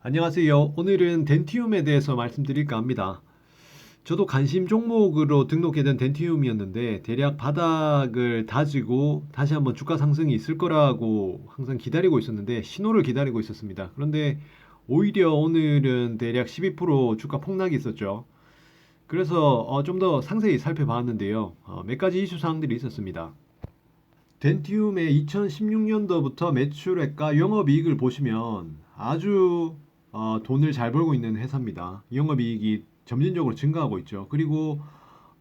안녕하세요. 오늘은 덴티움에 대해서 말씀드릴까 합니다. 저도 관심 종목으로 등록해 둔 덴티움이었는데 대략 바닥을 다지고 다시 한번 주가 상승이 있을 거라고 항상 기다리고 있었는데 신호를 기다리고 있었습니다. 그런데 오히려 오늘은 대략 12% 주가 폭락이 있었죠. 그래서 좀더 상세히 살펴봤는데요. 어, 몇 가지 이슈 사항들이 있었습니다. 덴티움의 2016년도부터 매출액과 영업이익을 보시면 아주 어, 돈을 잘 벌고 있는 회사입니다. 영업이익이 점진적으로 증가하고 있죠. 그리고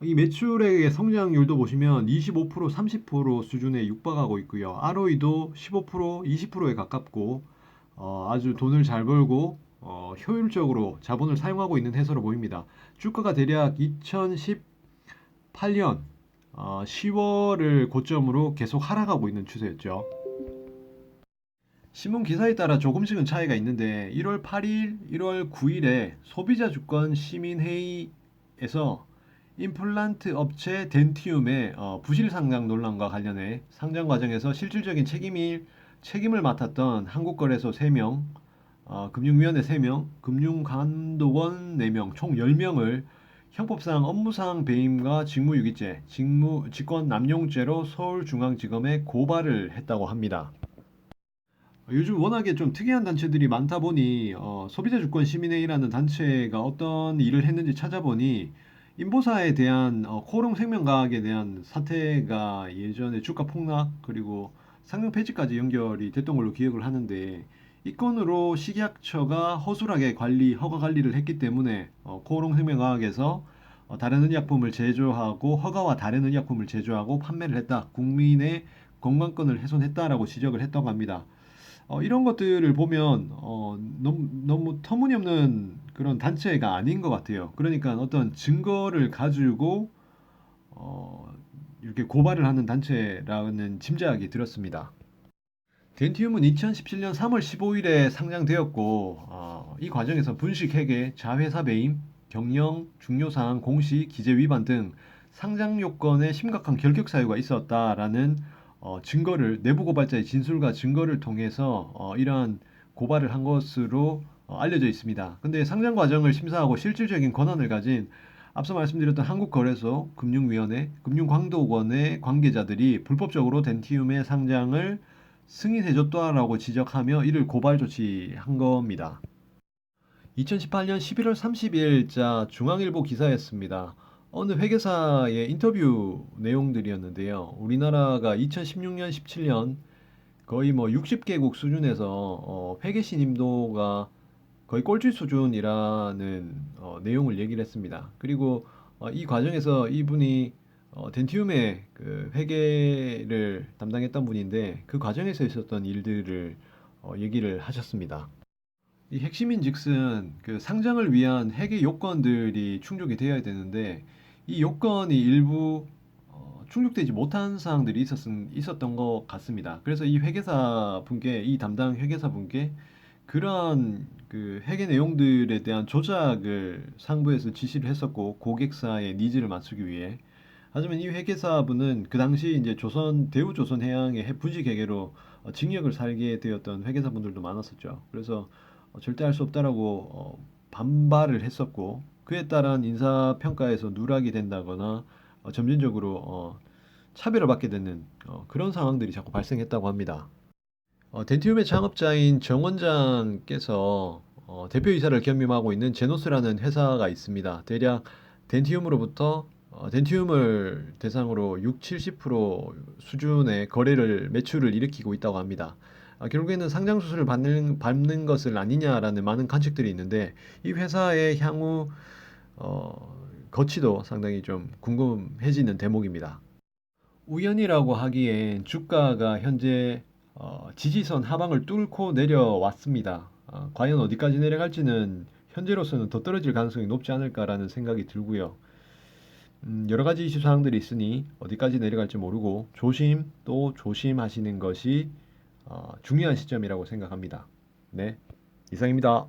이 매출액의 성장률도 보시면 25%, 30% 수준에 육박하고 있고요. ROE도 15%, 20%에 가깝고 어, 아주 돈을 잘 벌고 어, 효율적으로 자본을 사용하고 있는 회사로 보입니다. 주가가 대략 2018년 어, 10월을 고점으로 계속 하락하고 있는 추세였죠. 신문 기사에 따라 조금씩은 차이가 있는데 1월 8일, 1월 9일에 소비자 주권 시민회의에서 임플란트 업체 덴티움의 어, 부실 상장 논란과 관련해 상장 과정에서 실질적인 책임일, 책임을 맡았던 한국거래소 3명, 어, 금융위원회 3명, 금융감독원 4명, 총 10명을 형법상 업무상 배임과 직무유기죄, 직무, 직권 남용죄로 서울중앙지검에 고발을 했다고 합니다. 요즘 워낙에 좀 특이한 단체들이 많다 보니 어, 소비자 주권 시민회의라는 단체가 어떤 일을 했는지 찾아보니 인보사에 대한 어, 코오롱 생명과학에 대한 사태가 예전에 주가 폭락 그리고 상장 폐지까지 연결이 됐던 걸로 기억을 하는데 이 건으로 식약처가 허술하게 관리 허가 관리를 했기 때문에 어, 코오롱 생명과학에서 어, 다른 의약품을 제조하고 허가와 다른 의약품을 제조하고 판매를 했다 국민의 건강권을 훼손했다라고 지적을 했다고 합니다. 어, 이런 것들을 보면 어, 너무, 너무 터무니없는 그런 단체가 아닌 것 같아요. 그러니까 어떤 증거를 가지고 어, 이렇게 고발을 하는 단체라는 짐작이 들었습니다. 덴티움은 2017년 3월 15일에 상장되었고 어, 이 과정에서 분식 회계, 자회사 배임, 경영, 중요사항, 공시, 기재 위반 등 상장 요건에 심각한 결격 사유가 있었다라는 어, 증거를 내부 고발자의 진술과 증거를 통해서 어, 이러한 고발을 한 것으로 어, 알려져 있습니다. 근데 상장 과정을 심사하고 실질적인 권한을 가진 앞서 말씀드렸던 한국거래소, 금융위원회, 금융광도원의 관계자들이 불법적으로 덴티움의 상장을 승인해줬다라고 지적하며 이를 고발 조치한 겁니다. 2018년 11월 30일자 중앙일보 기사였습니다. 어느 회계사의 인터뷰 내용들이었는데요. 우리나라가 2016년, 17년 거의 뭐 60개국 수준에서 어, 회계 신 임도가 거의 꼴찌 수준이라는 어, 내용을 얘기를 했습니다. 그리고 어, 이 과정에서 이분이 어, 덴티움의 그 회계를 담당했던 분인데 그 과정에서 있었던 일들을 어, 얘기를 하셨습니다. 이 핵심인 즉슨 그 상장을 위한 회계 요건들이 충족이 되어야 되는데 이 요건이 일부 어, 충족되지 못한 사항들이 있었, 있었던 것 같습니다. 그래서 이 회계사 분께, 이 담당 회계사 분께 그런 그 회계 내용들에 대한 조작을 상부에서 지시를 했었고 고객사의 니즈를 맞추기 위해 하지만 이 회계사분은 그 당시 이제 조선 대우 조선 해양의 분식 회계로 어, 징역을 살게 되었던 회계사분들도 많았었죠. 그래서 어, 절대 할 수 없다라고 어, 반발을 했었고 그에 따른 인사 평가에서 누락이 된다거나 어, 점진적으로 어, 차별을 받게 되는 어, 그런 상황들이 자꾸 발생했다고 합니다. 어, 덴티움의 창업자인 정 원장께서 어, 대표이사를 겸임하고 있는 제노스라는 회사가 있습니다. 대략 덴티움으로부터 어, 덴티움을 대상으로 6, 70% 수준의 거래를 매출을 일으키고 있다고 합니다. 아, 결국에는 상장 수수료를 받는 받는 것을 아니냐라는 많은 관측들이 있는데 이 회사의 향후 어, 거치도 상당히 좀 궁금해지는 대목입니다. 우연이라고 하기엔 주가가 현재 어, 지지선 하방을 뚫고 내려왔습니다. 어, 과연 어디까지 내려갈지는 현재로서는 더 떨어질 가능성이 높지 않을까라는 생각이 들고요. 음, 여러 가지 이슈 사항들이 있으니 어디까지 내려갈지 모르고 조심 또 조심하시는 것이 어, 중요한 시점이라고 생각합니다. 네, 이상입니다.